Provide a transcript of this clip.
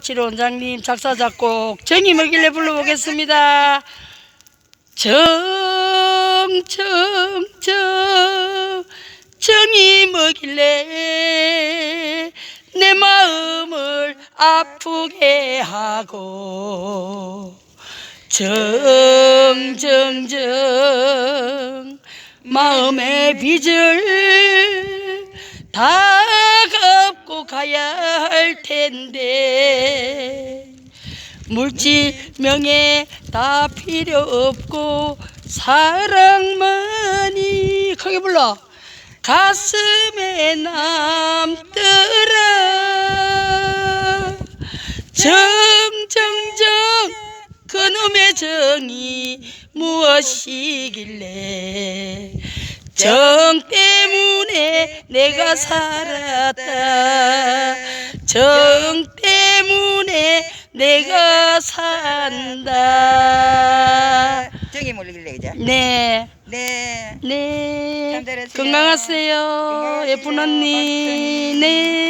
칠 원장님 작사 작곡 정이 먹길래 불러보겠습니다. 정, 정, 정, 정이 먹길래 내 마음을 아프게 하고 정, 정, 정, 마음의 빚을 다 가야 할 텐데. 물질 명예 다 필요 없고 사랑만이. 크게 불러. 가슴에 남더라. 정정정 그놈의 정이 무엇이길래 정 때문에 내가 살았다 정 때문에 내가 산다 정이 몰리길래 그죠? 네 네. 네. 참 잘했어요. 건강하세요. 건강하세요. 예쁜 언니. 네.